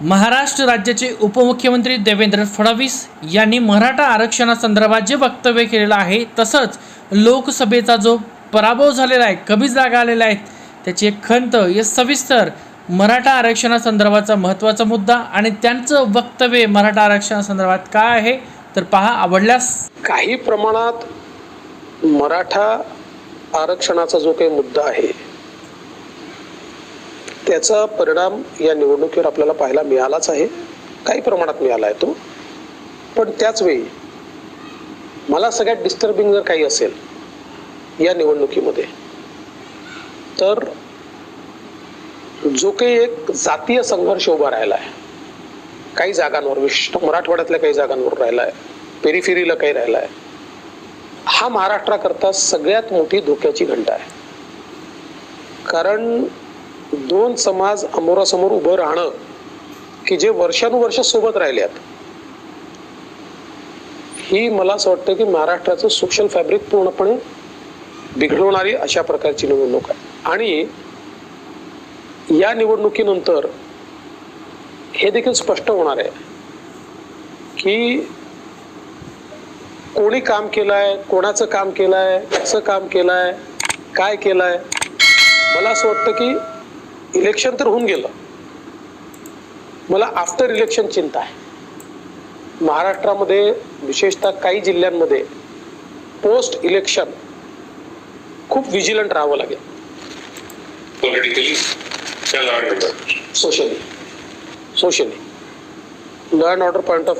महाराष्ट्र राज्याचे उपमुख्यमंत्री देवेंद्र फडणवीस यांनी मराठा आरक्षणासंदर्भात जे वक्तव्य केलेलं आहे तसंच लोकसभेचा जो पराभव झालेला आहे कमी जागा आलेल्या आहेत त्याची एक खंत हे सविस्तर मराठा आरक्षणासंदर्भाचा महत्त्वाचा मुद्दा आणि त्यांचं वक्तव्य मराठा आरक्षणासंदर्भात काय आहे तर पहा आवडल्यास. काही प्रमाणात मराठा आरक्षणाचा जो काही मुद्दा आहे त्याचा परिणाम या निवडणुकीवर आपल्याला पाहायला मिळालाच आहे. काही प्रमाणात मिळाला आहे तो. पण त्याच वेळी मला सगळ्यात डिस्टर्बिंग जर काही असेल या निवडणुकीमध्ये तर जो काही एक जातीय संघर्ष उभा राहिला आहे काही जागांवर विशिष्ट मराठवाड्यातल्या काही जागांवर राहिला आहे पेरिफेरीला काही राहिला आहे हा महाराष्ट्राकरता सगळ्यात मोठी धोक्याची घंटा आहे. कारण दोन समाज अमोरासमोर उभं राहणं की जे वर्षानुवर्ष सोबत राहिल्यात ही मला असं वाटतं की महाराष्ट्राचं सोशल फॅब्रिक पूर्णपणे बिघडवणारी अशा प्रकारची निवडणूक आहे. आणि या निवडणुकीनंतर हे देखील स्पष्ट होणार आहे की कोणी काम केलंय कोणाचं काम केलंय कसं काम केलंय काय केलंय? मला असं वाटतं की इलेक्शन तर होऊन गेलं. मला आफ्टर इलेक्शन चिंता आहे. महाराष्ट्रामध्ये विशेषतः काही जिल्ह्यांमध्ये पोस्ट इलेक्शन खूप विजिलंट राहावं लागेल. Done. Socially socially law and order point of